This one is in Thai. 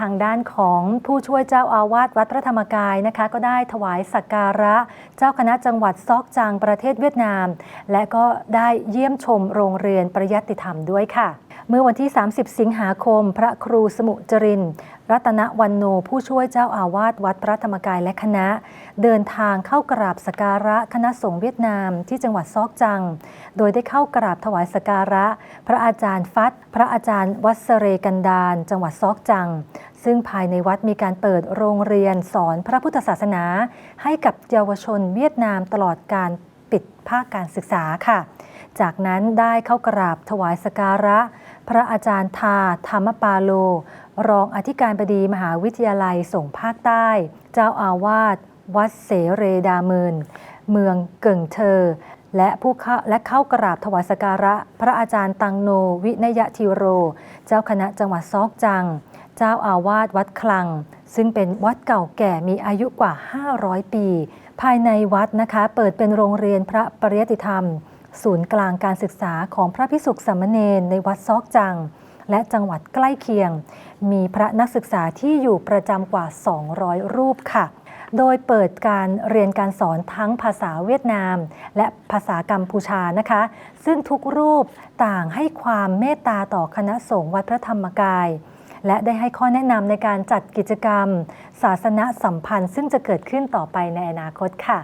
ทางด้านของผู้ช่วยเจ้าอาวาสวัดพระธรรมกายนะคะ ก็ได้ถวายสักการะ เจ้าคณะจังหวัดซอกจังประเทศเวียดนาม และก็ได้เยี่ยมชมโรงเรียนประยัติธรรมด้วยค่ะ เมื่อวันที่ 30 สิงหาคม พระครูสมุจรินทร์รัตนวันโนผู้ช่วยเจ้าอาวาสวัดพระธรรมกายและคณะ เดินทางเข้ากราบสการะคณะสงฆ์เวียดนามที่จังหวัดซอกจัง โดยได้เข้ากราบถวายสการะ พระอาจารย์ฟัดพระอาจารย์วัสเรกันดารจังหวัดซอกจัง ซึ่งภายในวัดมีการเปิดโรงเรียนสอนพระพุทธศาสนา ให้กับเยาวชนเวียดนามตลอดการปิดภาคการศึกษาค่ะ จากนั้นได้เข้ากราบถวายสการะ พระอาจารย์ทาธรรมปาโล รองอธิการบดีมหาวิทยาลัยส่งภาคใต้ เจ้าอาวาสวัดเสเรดามืนเมืองเก่งเทอและผู้เข้าและเข้ากราบถวายสกการะ พระอาจารย์ตังโนวินยทิโร เจ้าคณะจังหวัดซอกจัง เจ้าอาวาสวัดคลัง ซึ่งเป็นวัดเก่าแก่มีอายุกว่า 500 ปี ภายในวัดนะคะ เปิดเป็นโรงเรียนพระปริยติธรรม ศูนย์กลางการศึกษาของพระพิสุขสามเณรในวัดซอกจัง และจังหวัดใกล้เคียง มีพระนักศึกษาที่อยู่ประจำกว่า 200 รูปค่ะ โดยเปิดการเรียนการสอนทั้งภาษาเวียดนาม และภาษากัมพูชานะคะ ซึ่งทุกรูปต่างให้ความเมตตาต่อคณะสงฆ์วัดพระธรรมกายและได้ให้ข้อแนะนำในการจัดกิจกรรม ศาสนสัมพันธ์ ซึ่งจะเกิดขึ้นต่อไปในอนาคตค่ะ